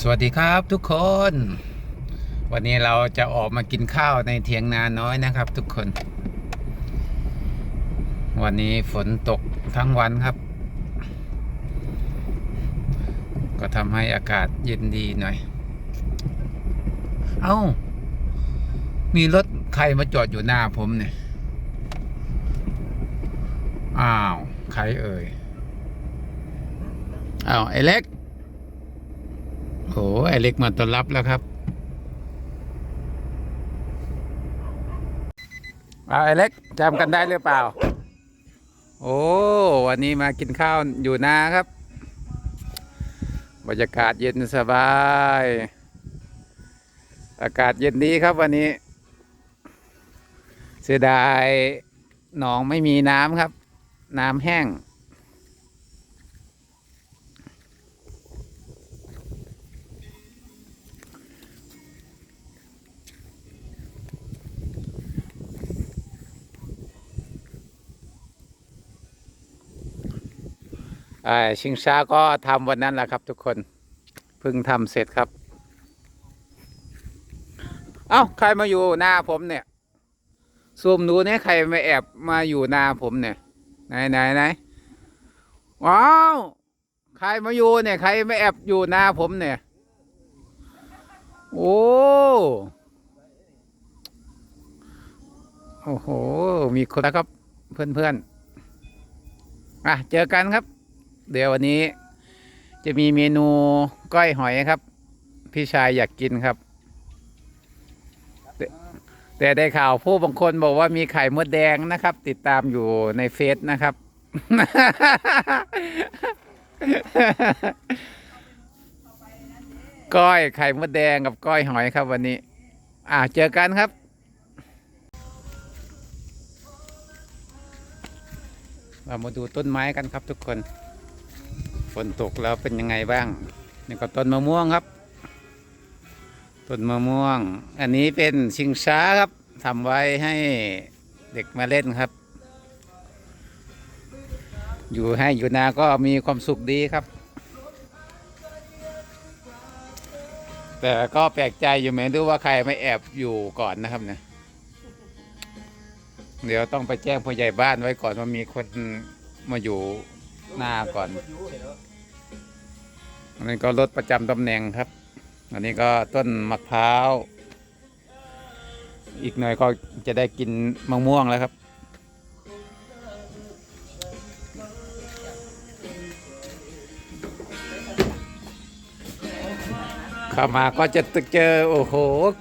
สวัสดีครับทุกคน วันนี้เราจะออกมากินข้าวในเถียงนาน้อยนะครับทุกคน วันนี้ฝนตกทั้งวันครับ ก็ทำให้อากาศเย็นดีหน่อย เอา้า มีรถใครมาจอดอยู่หน้าผมเนี่ย อ้าว ใครเอ่ย อ้าวไอเล็ก โอ้ไอเล็กมาต้อนรับแล้วครับเอาไอเล็กจำกันได้หรือเปล่า โอ้วันนี้มากินข้าวอยู่นาครับ บรรยากาศเย็นสบาย อากาศเย็นดีครับวันนี้ เสียดายหนองไม่มีน้ำครับ น้ำแห้ง ชิงช้าก็ทำวันนั้นแหละครับ ทุกคนเพิ่งทำเสร็จครับ เอ้าใครมาอยู่หน้าผมเนี่ยซูมดูเนี่ยใครมาแอบมาอยู่หน้าผมเนี่ยไหนไหนไหนว้าวใครมาอยู่เนี่ยใครมาแอบอยู่หน้าผมเนี่ยโอ้โอ้โห มีคนแล้วครับเพื่อนๆอะเจอกันครับ เดี๋ยววันนี้จะมีเมนูก้อยหอยครับ พี่ชายอยากกินครับแต่แต่ได้ข่าวผู้บางคนบอกว่ามีไข่มดแดงนะครับ ติดตามอยู่ในเฟซนะครับ ก้อยไข่มดแดงกับก้อยหอยครับวันนี้ อ่าเจอกันครับเรามาดูต้นไม้กันครับทุกคน ฝนตกแล้วเป็นยังไงบ้างนี่ก็ต้นมะม่วงครับต้นมะม่วง อันนี้เป็นชิงช้าครับทำไว้ให้เด็กมาเล่นครับ อยู่ให้อยู่นาก็มีความสุขดีครับ แต่ก็แปลกใจอยู่ไหมือนดูว่าใครไม่แอบอยู่ก่อนนะครับเนี่ยเดี๋ยวต้องไปแจ้งผู้ใหญ่บ้านไว้ก่อนว่ามีคนมาอยู่ หน้าก่อนอันนี้ก็รถประจำตำแหน่งครับ อันนี้ก็ต้นมะพร้าว อีกหน่อยก็จะได้กินมะม่วงแล้วครับ เข้ามาก็จะเจอ โอ้โห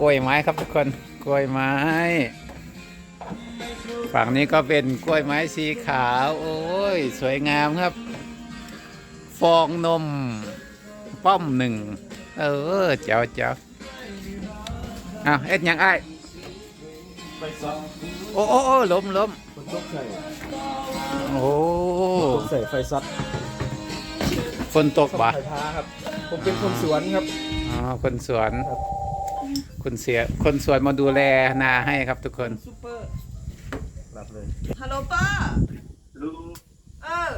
กล้วยไม้ครับทุกคนกล้วยไม้ ฝั่งนี้ก็เป็นกล้วยไม้สีขาว โอ้ ย สวยงามครับ ฟองนม ป้อมหนึ่ง เออ เจ้าเจ้าอ้าวเอ็ดหยังไอ้ายไปซัดโอ้โอ้โอ้ล้มล้มคนตกใส่โอ้ตกใส่ไฟซัดฝนตกบ่ะไฟท้าครับ ผมเป็นคนสวนครับอ๋อคนสวนครับคนเสียคนสวนมาดูแลนาให้ครับทุกคนซูเปอร์หลับเลยฮัลโหลป้าลุง เออ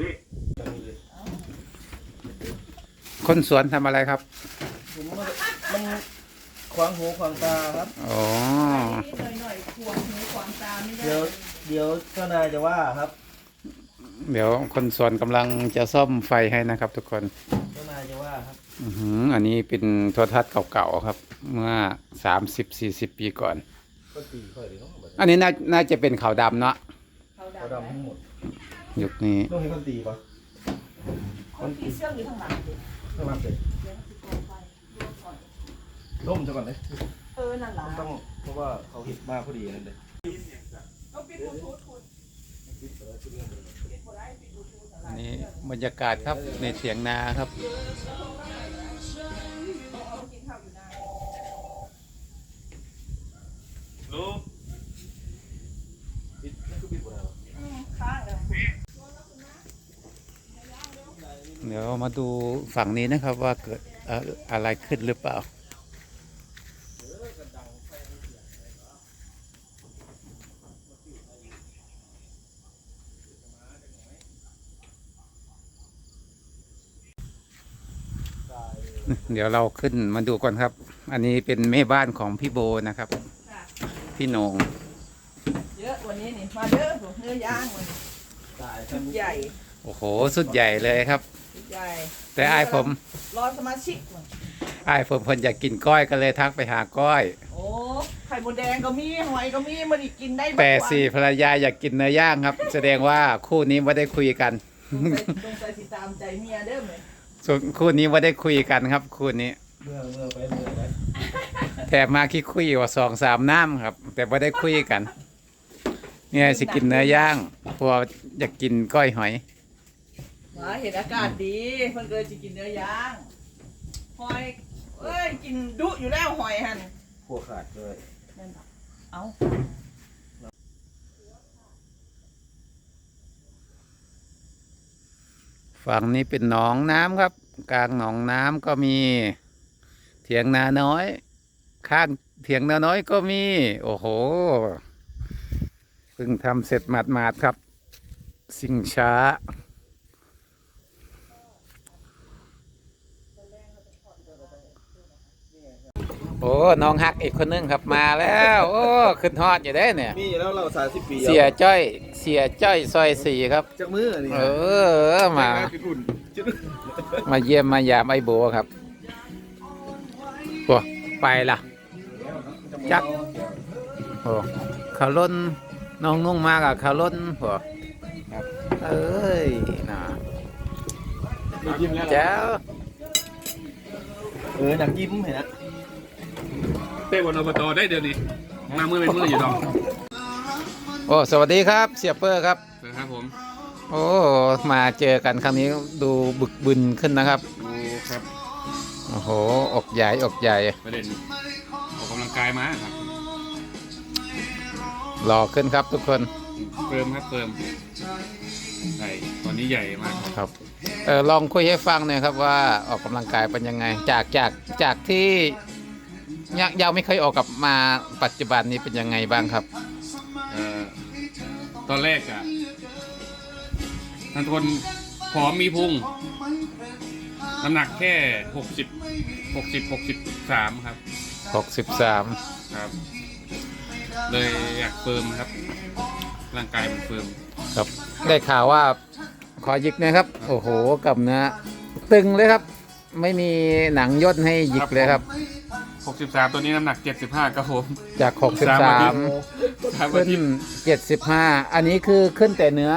พี่คนสวนทำอะไรครับ ผมว่ามันขวางหูขวางตาครับ อ๋อ หน่อยหน่อยๆขวางหูขวางตาไม่ได้เดี๋ยวเดี๋ยวเจ้านายจะว่าครับ เดี๋ยวคนสวนกำลังจะซ่อมไฟให้นะครับ ทุกคนเจ้านายจะว่าครับ อือหืออันนี้เป็นโทรทัศน์เก่าๆครับ เมื่อสามสิบสี่สิบปีก่อน ก็ตีค่อยดีเนาะอันนี้น่าน่าจะเป็นขาวดำเนาะเขาเขาดำดำทั้งหมด ยุคนี้ต้องให้คนตีปะคนที่เชื่อมอยู่ข้างหลังดิข้างหลังเลยล่มซะก่อนเลยเออ นั่นหละต้องเพราะว่าเขาหิดมากพอดีนั่นเลยต้องปิดบลูทูธคุณอันนี้บรรยากาศครับในเถียงนาครับลุงปิดนั่นคือปิดหมดแล้ว ข้างเลย เดี๋ยวมาดูฝั่งนี้นะครับว่าเกิดเอ่ออะไรขึ้นหรือเปล่าเดี๋ยวเราขึ้นมาดูก่อนครับ อันนี้เป็นแม่บ้านของพี่โบนะครับ พี่โหนงเยอะวันนี้นี่ มาเด้อเนื้อย่างวันนี้ตายชุดใหญ่ โอ้โห สุดใหญ่เลยครับชุด ใหญ่แต่อายผม รอสมาชิกว่ะอายผมคนอยากกินก้อยก็เลยทักไปหาก้อย โอ้ไข่มดแดงก็มีหอยก็มีมันอีกกินได้ทุกแต่วันสี่ภรรยาอยากกินเนื้อย่างครับ แสดงว่าคู่นี้ไม่ได้คุยกันสงสัยสงสัยสิตามใจเมียเด้อไหมส่วนคู่นี้ไม่ได้คุยกันครับ คู่นี้ เมื่อเมื่อไปเมื่อไปแถมมาคิดคุยว่าสองสามน้ำครับ แต่ไม่ได้คุยกัน เนี่ยสิกินเนื้อย่างเพราะวกอยากกินก้อยหอย มาเห็นอากาศดีเพิ่นเคยจะกินเนื้อย่างหอยเอ้ยกินดุอยู่แล้วหอยหันพวกขาดเลยนั่นน่ะเอาฝั่งนี้เป็นหนองน้ำครับ กลางหนองน้ำก็มีเถียงนาน้อย ข้างเถียงนาน้อยก็มี โอ้โหเพิ่งทำเสร็จหมาดๆครับ สิ่งช้า โอ้น้องฮักอีกคนนึงครับมาแล้ว โอ้ขึ้นฮอดอยู่ได้เนี่ย มีแล้วเราสามสิบปีเสียจ้อย เสียจ้อยซอยสี่ครับ จากมือนี่เออมาจุดอุ่นจุดมาเยี่ยมมายามไอ้โบครับโอ้ไปละจักโอ้เขาล้นน้องนุ่งมากอะเขาล้นโอ้ครับเอ้ยน่ะยิ้มแล้วแจ้วเออหนังยิ้มเห็นนะ เต้บนอบตได้เดี๋ยวนี้มามือเป็นมืออยู่ดอกโอ้สวัสดีครับเสียเปอร์ครับนะครับผม โอ้มาเจอกันครั้งนี้ดูบึกบึนขึ้นนะครับโอ้ครับโอ้โหอกใหญ่อกใหญ่ประเด็นออกกำลังกายมาครับหล่อขึ้นครับทุกคนเฟิร์มครับเฟิร์มใช่ตอนนี้ใหญ่มากครับครับเออลองคุยให้ฟังหน่อยครับว่าออกกำลังกายเป็นยังไง จากจากจากที่ ยังยังไม่เคยออกกับมาปัจจุบันนี้เป็นยังไงบ้างครับ เอ่อตอนแรกอะทันทนผอมมีพุง น้ำหนักแค่หกสิบหกสิบหกสิบสามครับ 63 ครับ เลยอยากเฟิร์มครับ ร่างกายมันเฟิร์ม ครับ ได้ข่าวว่าขอหยิกหนะครับ โอ้โหกับเนื้อตึงเลยครับ ไม่มีหนังย่นให้หยิกเลยครับ หกสิบสามตัวนี้น้ำหนักเจ็ดสิบห้าครับผม จาก สามอาทิตย์ 63 สามอาขึ้น ทิตย์75 อันนี้คือขึ้นแต่เนื้อ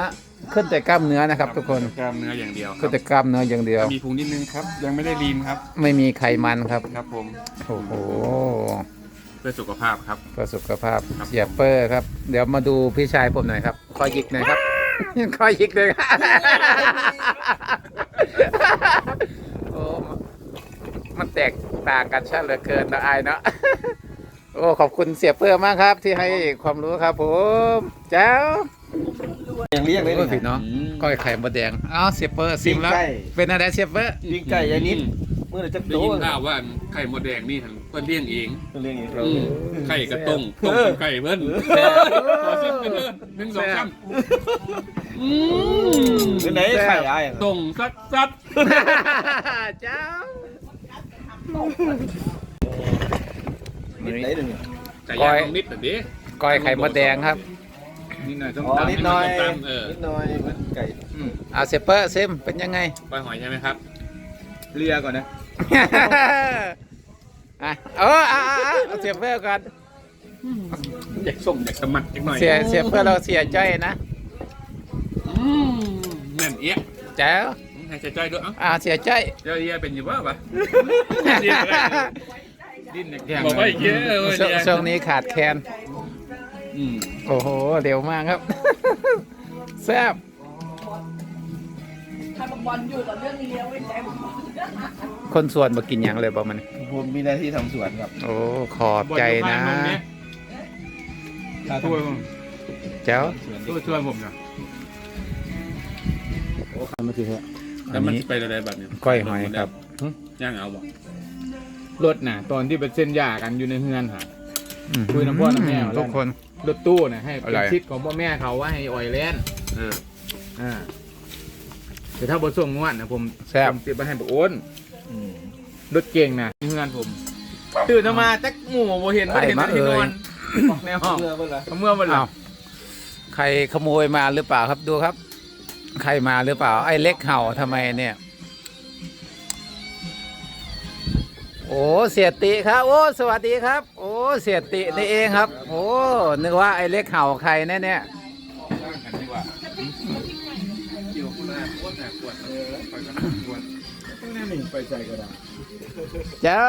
ขึ้นแต่กล้ามเนื้อนะครับทุกคนกล้ามเนื้ออย่างเดียวคขึ้รันบแต่กล้ามเนื้ออย่างเดียว มีพุงนิดนึงครับ ยังไม่ได้ลีนครับ ไม่มีไขมันครับ ครับผม โอ้โหเพื่อสุขภาพครับ เพื่อสุขภาพครับ เสียเปอร์ครับ เดี๋ยวมาดูพี่ชายผมหน่อยครับคอยหยิกหน่อยครับคอยหยิกเลยครับโอ้ มันแตกต่างกันชัดเหลือเกินนะอายเนาะโอ้ขอบคุณเสียเปอร์มากครับ ที่ให้ความรู้ครับผมเจ้าอย่างเรียกเลยโอ้ยพี่น้องก้อยไข่มดแดงเอ้าเสียเปอร์ซิมแล้วปิ้งไก่เป็นอะไรเสียเปอร์ปิ้งไก่ยายนิดเมื่อไหร่จะได้โตยินข่าวว่าไข่มดแดงนี่ท่านเพิ่นเลี้ยงเองเรื่องอย่างอืมไข่กระต้งต้มเป็นไก่เพิ่นขอซิมกันเถอะหนึ่งสองสามอืมเป็นไหนไข่อ้ายต้งซัดซัดเจ้านิด ไหนหนึ่งไก่ย่างต้องนิดหน่อยดิก้อยไข่มดแดงครับนิดหน่อยต้องอ๋อตำนิดหน่อยตำเออนิดหน่อยเหมือนไก่อืมเอาเสียเปอร์ซิมเป็นยังไง ปลาหอยใช่ไหมครับ เลียก่อนนะอะเอออะอะอะเอาเสียเพื่อก่อนอยากส่งอยากสมัครจักหน่อยเสียเสียเพื่อเราเสียจ้อยนะอืมแน่นเอี้ยแจ๋ว ให้ใจจ้อยด้วยเอ้าอ่าเสียจ้อยเจ้าเอี้ยเป็นอยู่บ้าปะ ดิ้นแข็งบอกว่าอีกเยอะเลย ช่วงเนี่ยช่วงนี้ขาดแคลนอืมโอ้โหเร็วมากครับ แซ่บถ้าบางบอลอยู่กับเรื่องนี้เลี้ยงไว้ใจบางบอลคนส่วนมากินหยังเลยบ่มันผมมีหน้าที่ทำสวนครับโอ้ขอบใจนะ ช่วยแจ๋วช่วยช่วยผมหน่อยมันคืออั แล้วนมันนี้ไปอะไรแบบเนี้ยก้อยหอยครับย่างเอาบ่รถน่ะ ตอนที่เป็นเส้นหย่ากันอยู่ในเฮือนหาอืมคุยน้ำพ่อน้ำแม่แล้วทุกคนรถตู้น่ะให้อะเป็ไรนชิดของพ่อแม่เขาว่าให้ออยแลนด์เอออ่าแต่ถ้าบทส่งงวดนะผมแซ่บผมติดไปให้บอกโอนรถเก่งนะที่งานผมตื่นมาจักหมู่บ่เห็นบ่เห็นแต่ที่นอนในห้องเมื่อเมื่อไหร่เมื่อวันหลัอ้าวงใครขโมยมาหรือเปล่าครับดูครับ ใครมาหรือเปล่า ไอ้เล็กเห่าทำไมเนี่ย โอ้เสียติครับ โอ้สวัสดีครับ โอ้เสียตินี่เองครับ โอ้นึกว่าไอ้เล็กเห่าใครแน่เนี่ยกันดีกว่าเกี่ยวคุณอาปวดหนักปวดเออไปกันปวดต้องแน่หนึ่งไปใจก็ได้เจ้า